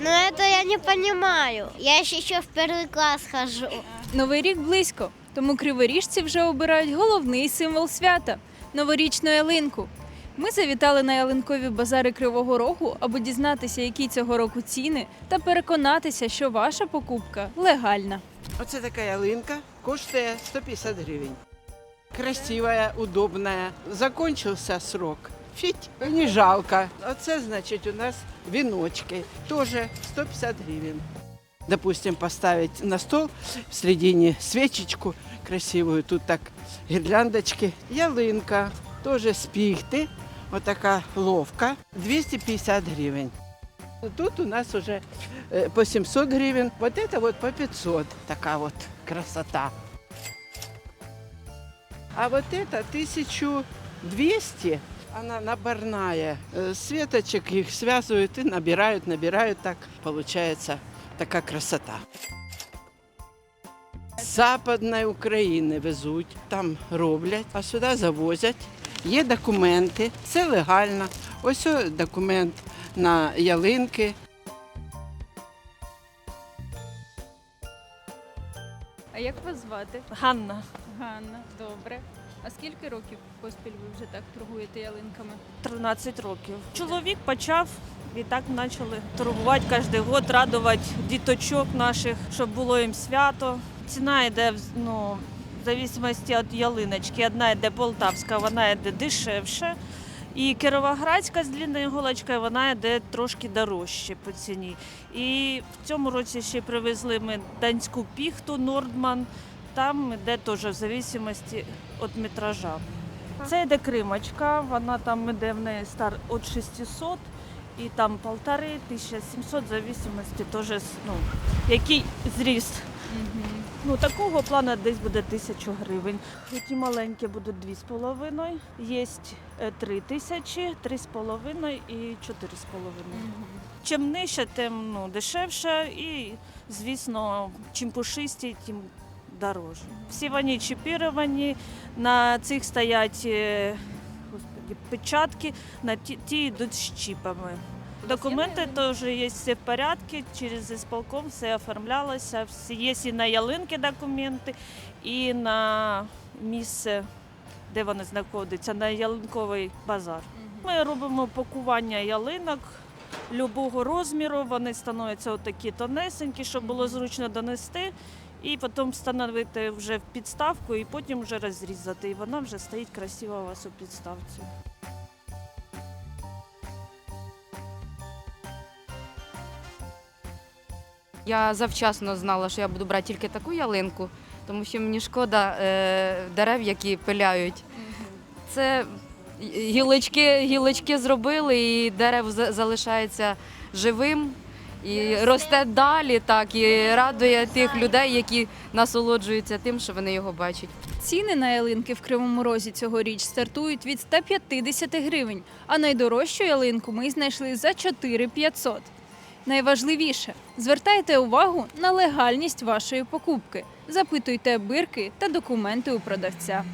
Ну это я не понимаю. Я ж еще в первый класс хожу. Новий рік близько, тому криворіжці вже обирають головний символ свята новорічну ялинку. Ми завітали на ялинкові базари Кривого Рогу, аби дізнатися, які цього року ціни, та переконатися, що ваша покупка легальна. Оце така ялинка, коштує 150 гривень. Красивая, удобная. Закончился срок. Фить, не жалко. Оце, значить, у нас віночки. Тоже 150 гривен. Допустим, поставить на стол в середине свечечку красивую, тут так гирляндочки. Ялинка, тоже з піхти, отака ловка, 250 гривень. Тут у нас уже э, по 700 гривен, вот это вот по 500, такая вот красота. А вот это 1200, она наборная. Э, Светочек их связывают и набирают, набирают, так получается такая красота. З Западної України везуть, там роблять, а сюди завозять. Є документи, все легально. Ось документ на ялинки. А як вас звати? Ганна, Ганна, добре. А скільки років поспіль ви вже так торгуєте ялинками? 13 років. Чоловік почав і так почали торгувати кожен год, радувати діточок наших, щоб було їм свято. Ціна йде ну, в залежності від ялиночки. Одна йде полтавська, вона йде дешевше. І кіровоградська з длинною голочкою, вона йде трошки дорожче по ціні. І в цьому році ще привезли ми данську піхту Нордман. Там йде теж в залежності від метража. Це йде кримочка, вона там йде в неї стар від 600 і там полтори, 1700, в зависимості теж, ну, який зріст. Ну, такого плану десь буде 1000 гривень. Ті маленькі будуть 2,5, є 3 тисячі, 3,5 і 4,5. Чим нижче, тим ну, дешевше і, звісно, чим пушисті, тим дорожче. Всі вони чіпіровані, на цих стоять е, господи, печатки, на ті, ті йдуть з чіпами. Документи теж є все в порядку, через ісполком все оформлялося, є і на ялинки документи, і на місце, де вони знаходяться, на ялинковий базар. Ми робимо пакування ялинок любого розміру, вони становляться отакі тонесенькі, щоб було зручно донести. І потім встановити вже в підставку, і потім вже розрізати. І вона вже стоїть красиво у вас у підставці. Я завчасно знала, що я буду брати тільки таку ялинку, тому що мені шкода е, дерев, які пиляють. Це гілочки, гілочки зробили, і дерево залишається живим і росте далі, так і радує тих людей, які насолоджуються тим, що вони його бачать. Ціни на ялинки в Кривому Розі цьогоріч стартують від 150 гривень, а найдорожчу ялинку ми знайшли за 4500. Найважливіше звертайте увагу на легальність вашої покупки, запитуйте бирки та документи у продавця.